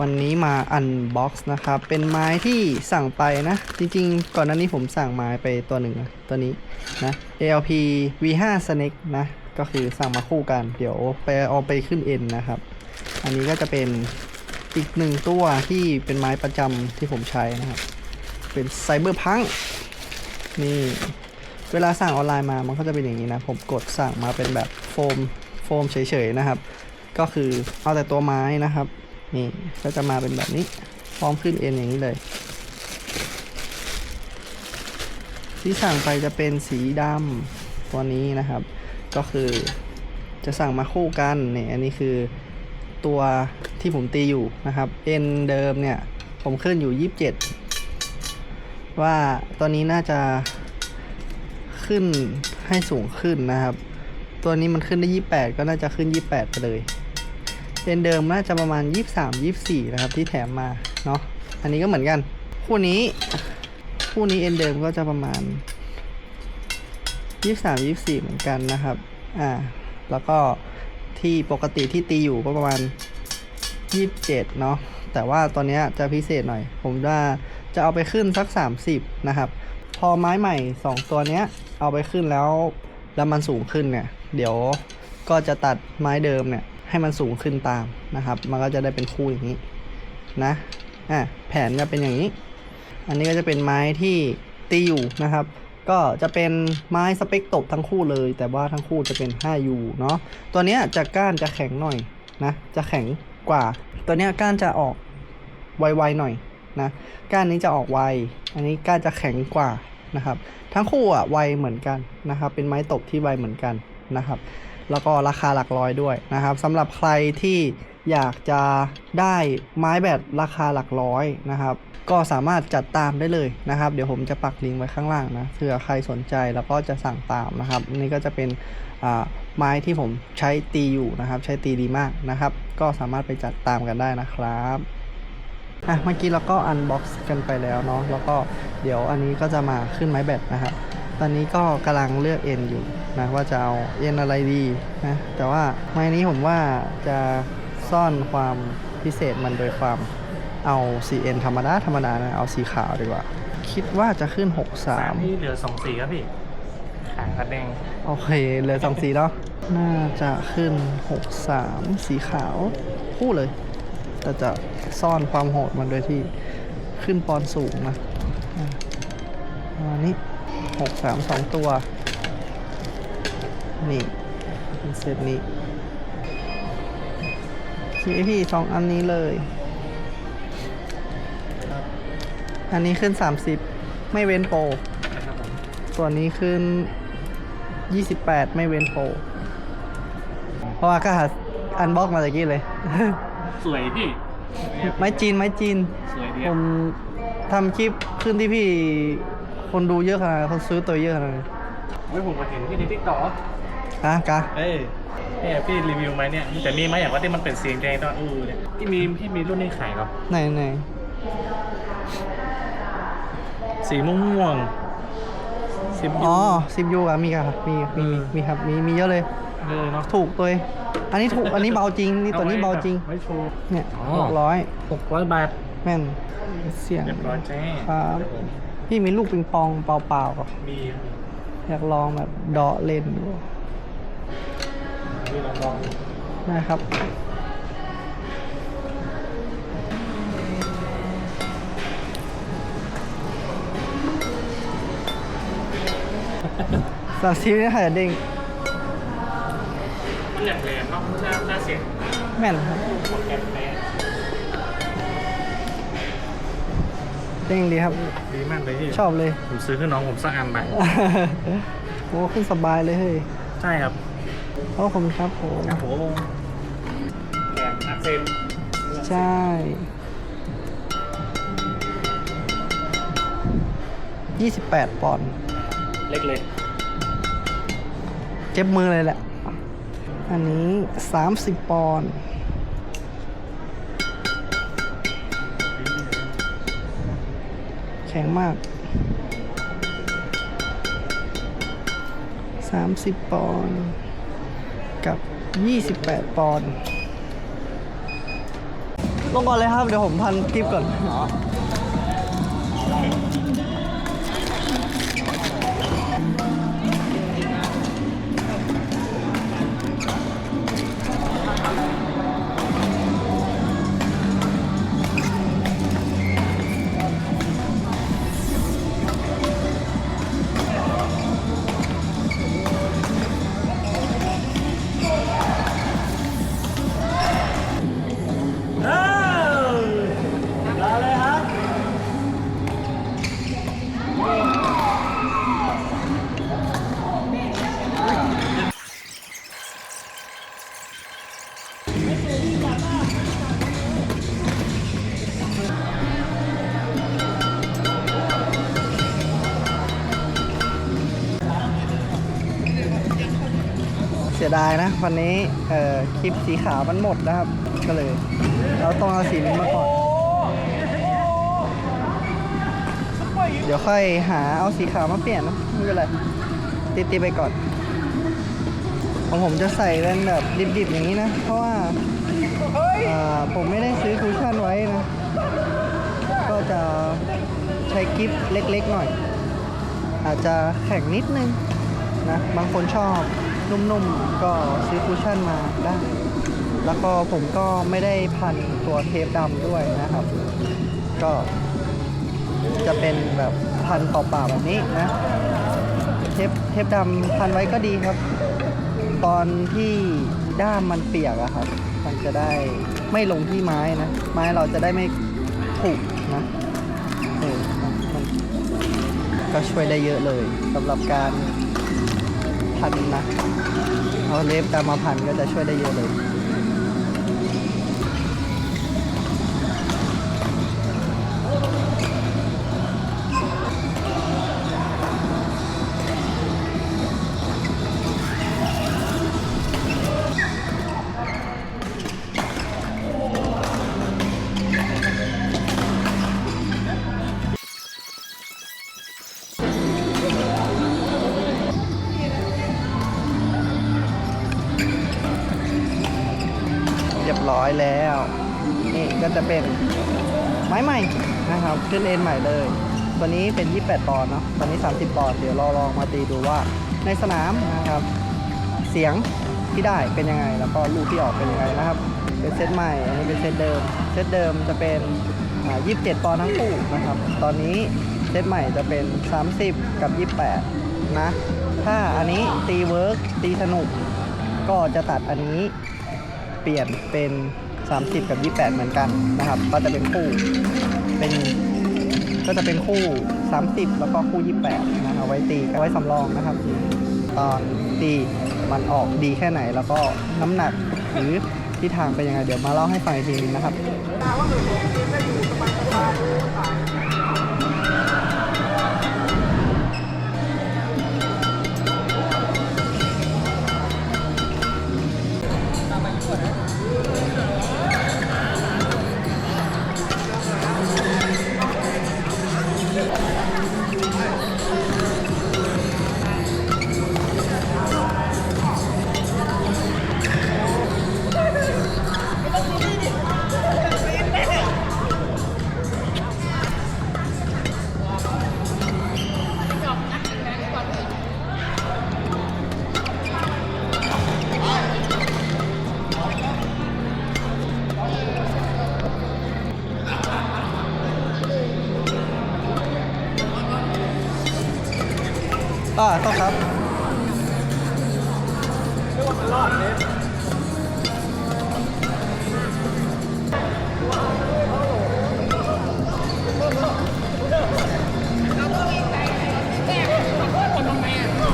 วันนี้มาอันบ็อกซ์นะครับ เป็นไม้ที่สั่งไปนะ จริงๆ ก่อนหน้านี้ผมสั่งไม้ไปตัวหนึ่งนะตัวนี้นะ ALP V5 Snake นะ ก็คือสั่งมาคู่กัน เดี๋ยวไปเอาไปขึ้น N นะครับ อันนี้ก็จะเป็นอีกหนึ่งตัวที่เป็นไม้ประจำที่ผมใช้นะครับ เป็นไซเบอร์พังนี่เวลาสั่งออนไลน์มามันก็จะเป็นอย่างนี้นะ ผมกดสั่งมาเป็นแบบโฟมโฟมเฉยๆนะครับ ก็คือเอาแต่ตัวไม้นะครับ นี่ก็จะมาเป็นแบบนี้ พร้อมขึ้นเอ็นอย่างนี้เลย ที่สั่งไปจะเป็นสีดำตัวนี้นะครับ ก็คือจะสั่งมาคู่กันเนี่ยอันนี้คือตัวที่ผมตีอยู่นะครับเอ็นเดิมเนี่ยผมขึ้นอยู่ 27 ว่าตัวนี้น่าจะขึ้นให้สูงขึ้นนะครับ ตัวนี้มันขึ้นได้ 28 ก็น่าจะขึ้น 28 ไปเลย เอ็นเดิมน่าจะประมาณ 23 24 นะครับที่แถมมาเนาะอันนี้ก็เหมือนกัน คู่นี้คู่นี้เอ็นเดิมก็จะประมาณ 23 24 เหมือนกันนะครับอ่าแล้วก็ที่ปกติที่ตีอยู่ก็ประมาณ 27 เนาะแต่ว่าตอนนี้จะพิเศษหน่อย ผมว่าจะเอาไปขึ้นสัก 30 นะครับ พอไม้ใหม่ 2 ตัวเนี้ยเอาไปขึ้นแล้วแล้วมันสูงขึ้นเนี่ย เดี๋ยวก็จะตัดไม้เดิมเนี่ย ให้มันสูงขึ้นตามนะครับ มันก็จะได้เป็นคู่อย่างนี้นะอะแผนจะเป็นอย่างนี้ อันนี้ก็จะเป็นไม้ที่ตีอยู่นะครับ ก็จะเป็นไม้สเปกตบทั้งคู่เลย แต่ว่าทั้งคู่จะเป็น 5U เนาะตัวเนี้ยจะก้านจะแข็งหน่อยนะจะแข็งกว่า ตัวเนี้ยก้านจะออกไวๆหน่อยนะก้านนี้จะออกไว อันนี้ก้านจะแข็งกว่านะครับ ทั้งคู่อะไวเหมือนกันนะครับ เป็นไม้ตบที่ไวเหมือนกันนะครับ แล้วก็ราคาหลักร้อยด้วยนะครับสำหรับใครที่อยากจะได้ไม้แบบราคาหลักร้อยนะครับ ก็สามารถจัดตามได้เลยนะครับ เดี๋ยวผมจะปักลิงก์ไว้ข้างล่างนะเผื่อใครสนใจแล้วก็จะสั่งตามนะครับนี่ก็จะเป็นไม้ที่ผมใช้ตีอยู่นะครับ ใช้ตีดีมากนะครับ ก็สามารถไปจัดตามกันได้นะครับอะเมื่อกี้เราก็อันบ็อกซ์กันไปแล้วเนาะแล้วก็เดี๋ยวอันนี้ก็จะมาขึ้นไม้แบตนะครับ ตอนนี้ก็กำลังเลือกเอ็นอยู่นะว่าจะเอาเอ็นอะไรดีนะแต่ว่าไม้นี้ผมว่าจะซ่อนความพิเศษมันโดยความเอา CN ธรรมดาธรรมดานะเอาสีขาวดีกว่า คิดว่าจะขึ้น สาม63ที่เหลือสองสีครับพี่ขางกระแดงโอเคเหลือสองสีเนาะน่าจะขึ้น 63 สีขาวคู่เลย แต่จะซ่อนความโหดมันโดยที่ขึ้นปอนด์สูงนะอะประมาณนี้ 63 2ตัว นี่เป็นเซตนี้พี่พี่สองอันนี้เลย อันนี้ขึ้น30ไม่เว้นโปรนะครับผมตัวนี้ขึ้น28ไม่เว้นโปรเพราะว่าก็หาอันบล็อกมาตะกี้เลย สวยพี่ ไม้จีนไม้จีน สวยดีผมทำคลิปขึ้นที่พี่ คนดูเยอะขนาดนั้นคนซื้อตัวเยอะขนาดนั้นเฮ้ยผมมาเห็นพี่ในทิกตอกอะกะเอ้ยเนี่ยพี่รีวิวไหมเนี่ยแต่มีไหมอย่างว่าที่มันเป็นเสียงแดงตอนอู้เนี่ยที่มีที่มีรุ่นนี้ขายครับไหนไหนสีม่วงๆสีม่วงอ๋อซิมยูอะมีครับมีมีมีมีครับมีมีเยอะเลยเลยเนาะถูกตัวเองอันนี้ถูกอันนี้เบาจริงนี่ตัวนี้เบาจริงไม่โชว์เนี่ยอ๋อหกร้อยหกร้อยบาทแม่นเสียงเรียบร้อยแจ้ครับ พี่มีลูกปิงปองเปล่าๆกับมีอยากลองแบบเดาะเล่นดูมีลองลองนะครับสามสิบนี่ค่ะเด้งมันแหลมแหลมๆเนาะหน้าหน้าเสียงแม่นครับหมดแหลม แหลมเด้งดีครับ ดีมากเลยพี่ชอบเลย ผมซื้อให้น้องผมสักอันไปโอ้ขึ้นสบายเลยเฮ้ยใช่ครับโอ้ผมครับผมโอ้โหแกนอักเซนใช่ 28 ปอนด์เล็กเลยเจ็บมือเลยแหละ อันนี้ 30 ปอนด์ แข็งมาก 30 ปอนด์กับ 28 ปอนด์ลงก่อนเลยครับ เดี๋ยวผมพันคลิปก่อน เสียดายนะ วันนี้คลิปสีขาวมันหมดนะครับ ก็เลย เราต้องเอาสีนี้มาก่อน เดี๋ยวค่อยหาเอาสีขาวมาเปลี่ยนนะไม่เป็นไรติดๆไปก่อนของผมจะใส่เป็นแบบดิบๆอย่างนี้นะ เพราะว่าผมไม่ได้ซื้อคุชชั่นไว้นะ ก็จะใช้กิฟเล็กๆหน่อย อาจจะแข็งนิดนึงนะ บางคนชอบ นุ่มๆ ก็ซื้อคุชชั่นมาได้ แล้วก็ผมก็ไม่ได้พันตัวเทปดำด้วยนะครับ ก็จะเป็นแบบพันเปล่าๆแบบนี้นะ เทปเทปดำพันไว้ก็ดีครับ ตอนที่ด้ามมันเปียกอะครับ มันจะได้ไม่ลงที่ไม้นะ ไม้เราจะได้ไม่ผุนะเออมันก็ช่วยได้เยอะเลยสำหรับการ พันนะเอาเล็บดำมาพันก็จะช่วยได้เยอะเลย ร้อยแล้ว นี่ก็จะเป็นไม้ใหม่นะครับขึ้นเอ็นใหม่เลย ตัวนี้เป็น 28 ปอนด์เนาะตอนนี้ 30 ปอนด์เดี๋ยวเราลองมาตีดูว่าในสนามนะครับ เสียงที่ได้เป็นยังไง แล้วก็ลูกที่ออกเป็นยังไงนะครับ เป็นเซตใหม่อันนี้เป็นเซตเดิม เซตเดิมจะเป็น27 ปอนด์ทั้งคู่นะครับ ตอนนี้เซตใหม่จะเป็น 30 กับ 28 นะ ถ้าอันนี้ตีเวิร์กตีสนุกก็จะตัดอันนี้ ปลี่ยนเป็น 30 กับ 28 เหมือนกันนะครับ ก็จะเป็นคู่ เป็นก็จะเป็นคู่ 30 แล้วก็คู่ 28 นะครับไว้ตีไว้สำรองนะครับ ตอนตีมันออกดีแค่ไหนแล้วก็น้ำหนักหรือทิศทางเป็นยังไงเดี๋ยวมาเล่าให้ฟังอีกทีนึงนะครับ อ่าต้องครับเรียกว่ามันรอดเลย